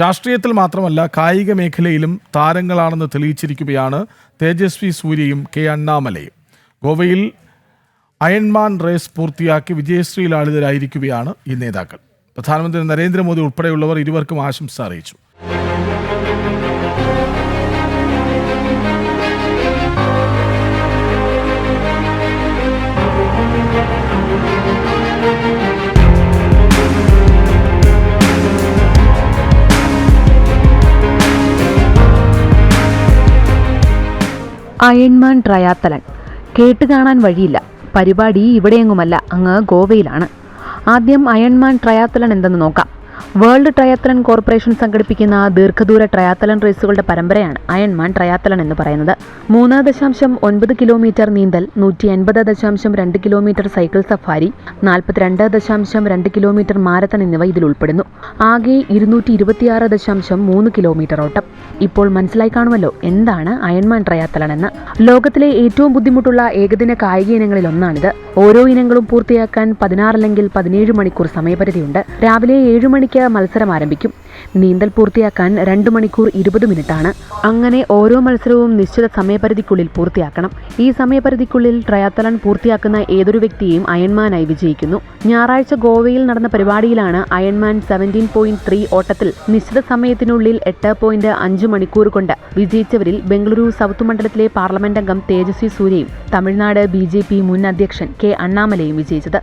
രാഷ്ട്രീയത്തിൽ മാത്രമല്ല കായിക മേഖലയിലും താരങ്ങളാണെന്ന് തെളിയിച്ചിരിക്കുകയാണ് തേജസ്വി സൂര്യയും കെ അണ്ണാമലയും. ഗോവയിൽ അയൺമാൻ റേസ് പൂർത്തിയാക്കി വിജയശ്രീലാളിതരായിരിക്കുകയാണ് ഈ നേതാക്കൾ. പ്രധാനമന്ത്രി നരേന്ദ്രമോദി ഉൾപ്പെടെയുള്ളവർ ഇരുവർക്കും ആശംസ അറിയിച്ചു. Ironman triathlon. കേട്ട് കാണാൻ വഴിയില്ല. പരിപാടി ഇവിടെയെങ്ങുമല്ല അങ്ങ് ഗോവയിലാണ്. ആദ്യം അയൺമാൻ ട്രയാത്തലൻ എന്തെന്ന് നോക്കാം. വേൾഡ് ട്രയാത്തലൺ കോർപ്പറേഷൻ സംഘടിപ്പിക്കുന്ന ദീർഘദൂര ട്രയാത്തലൺ റേസുകളുടെ പരമ്പരയാണ് അയൺമാൻ ട്രയാത്തലൺ എന്ന് പറയുന്നത്. മൂന്ന് ദശാംശം ഒൻപത് കിലോമീറ്റർ നീന്തൽ നൂറ്റി എൺപത് ദശാംശം രണ്ട് കിലോമീറ്റർ സൈക്കിൾ സഫാരി നാൽപ്പത്തിരണ്ട് ദശാംശം രണ്ട് കിലോമീറ്റർ മാരത്തൺ എന്നിവ ഇതിൽ ഉൾപ്പെടുന്നു. ആകെ ഇരുന്നൂറ്റി ഇരുപത്തിയാറ് ദശാംശം മൂന്ന് കിലോമീറ്റർ ഓട്ടം. ഇപ്പോൾ മനസ്സിലായി കാണുമല്ലോ എന്താണ് അയൺമാൻ ട്രയാത്തലൺ എന്ന്. ലോകത്തിലെ ഏറ്റവും ബുദ്ധിമുട്ടുള്ള ഏകദിന കായിക ഇനങ്ങളിൽ ഒന്നാണിത്. ഓരോ ഇനങ്ങളും പൂർത്തിയാക്കാൻ പതിനാറ് അല്ലെങ്കിൽ പതിനേഴ് മണിക്കൂർ സമയപരിധിയുണ്ട്. രാവിലെ ഏഴ് മണിക്ക് മത്സരം ആരംഭിക്കും. നീന്തൽ പൂർത്തിയാക്കാൻ രണ്ട് മണിക്കൂർ ഇരുപത് മിനിറ്റാണ്. അങ്ങനെ ഓരോ മത്സരവും നിശ്ചിത സമയപരിധിക്കുള്ളിൽ പൂർത്തിയാക്കണം. ഈ സമയപരിധിക്കുള്ളിൽ ട്രയാത്തലൺ പൂർത്തിയാക്കുന്ന ഏതൊരു വ്യക്തിയും അയൺമാനായി വിജയിക്കുന്നു. ഞായറാഴ്ച ഗോവയിൽ നടന്ന പരിപാടിയിലാണ് അയൺമാൻ സെവന്റീൻ പോയിന്റ് ത്രീ ഓട്ടത്തിൽ നിശ്ചിത സമയത്തിനുള്ളിൽ എട്ട് പോയിന്റ് അഞ്ച് മണിക്കൂർ കൊണ്ട് വിജയിച്ചവരിൽ ബംഗളൂരു സൗത്ത് മണ്ഡലത്തിലെ പാർലമെന്റ് അംഗം തേജസ്വി സൂര്യയും തമിഴ്നാട് ബി മുൻ അധ്യക്ഷൻ കെ അണ്ണാമലയും വിജയിച്ചത്.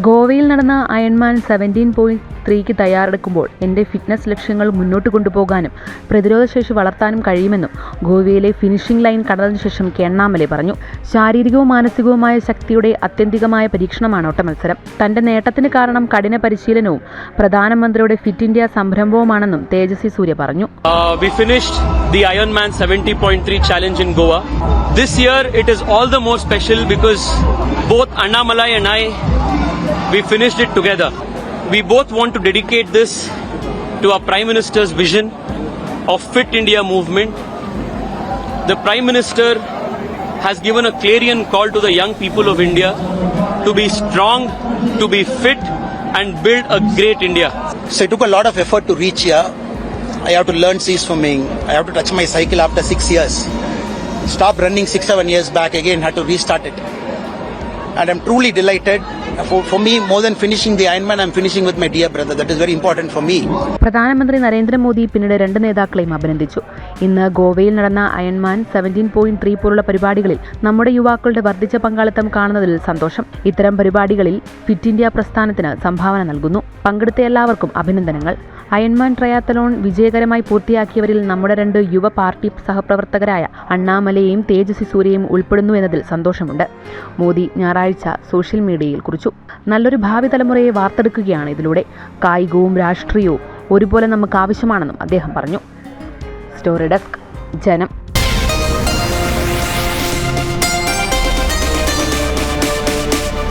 ഗോവയിൽ നടന്ന അയൺമാൻ സെവന്റീൻ പോയിന്റ് ത്രീക്ക് തയ്യാറെടുക്കുമ്പോൾ എന്റെ ഫിറ്റ്നസ് ലക്ഷ്യങ്ങൾ മുന്നോട്ട് കൊണ്ടുപോകാനും പ്രതിരോധ ശേഷി വളർത്താനും കഴിയുമെന്നും ഗോവയിലെ ഫിനിഷിംഗ് ലൈൻ കടന്നതിനു ശേഷം കെ അണ്ണാമലൈ പറഞ്ഞു. ശാരീരികവും മാനസികവുമായ ശക്തിയുടെ അത്യന്തികമായ പരീക്ഷണമാണ് ഓട്ടമത്സരം തന്റെ നേട്ടത്തിന് കാരണം കഠിന പരിശീലനവും പ്രധാനമന്ത്രിയുടെ ഫിറ്റ് ഇന്ത്യ സംരംഭവുമാണെന്നും തേജസ്വി സൂര്യ പറഞ്ഞു. 70.3 challenge in Goa. This year it is all the more special because both Annamalai and I, we finished it together. We both want to dedicate this to our Prime Minister's vision of Fit India movement. The Prime Minister has given a clarion call to the young people of India to be strong, to be fit and build a great India. So it took a lot of effort to reach here. I have to learn sea swimming. I have to touch my cycle after six years. Stop running six, seven years back again, had to restart it. And I'm truly delighted. For, me, more than finishing the Ironman, finishing with my dear brother. That is very important for me. പ്രധാനമന്ത്രി നരേന്ദ്രമോദി പിന്നീട് രണ്ട് നേതാക്കളെയും അഭിനന്ദിച്ചു ഇന്ന് ഗോവയിൽ നടന്ന Iron Man seventeen point three പോലുള്ള പരിപാടികളിൽ നമ്മുടെ യുവാക്കളുടെ വർദ്ധിച്ച പങ്കാളിത്തം കാണുന്നതിൽ സന്തോഷം. ഇത്തരം പരിപാടികളിൽ ഫിറ്റ് ഇന്ത്യ പ്രസ്ഥാനത്തിന് സംഭാവന നൽകുന്നു. പങ്കെടുത്ത എല്ലാവർക്കും അഭിനന്ദനങ്ങൾ. അയൺമാൻ ട്രയാത്തലോൺ വിജയകരമായി പൂർത്തിയാക്കിയവരിൽ നമ്മുടെ രണ്ട് യുവ പാർട്ടി സഹപ്രവർത്തകരായ അണ്ണാമലയെയും തേജസ്വി സൂര്യയും ഉൾപ്പെടുന്നു എന്നതിൽ സന്തോഷമുണ്ട്. മോദി ഞായറാഴ്ച സോഷ്യൽ മീഡിയയിൽ കുറിച്ചു. നല്ലൊരു ഭാവി തലമുറയെ വാർത്തെടുക്കുകയാണ് ഇതിലൂടെ. കായികവും രാഷ്ട്രീയവും ഒരുപോലെ നമുക്ക് ആവശ്യമാണെന്നും അദ്ദേഹം പറഞ്ഞു. Story desk. ജനം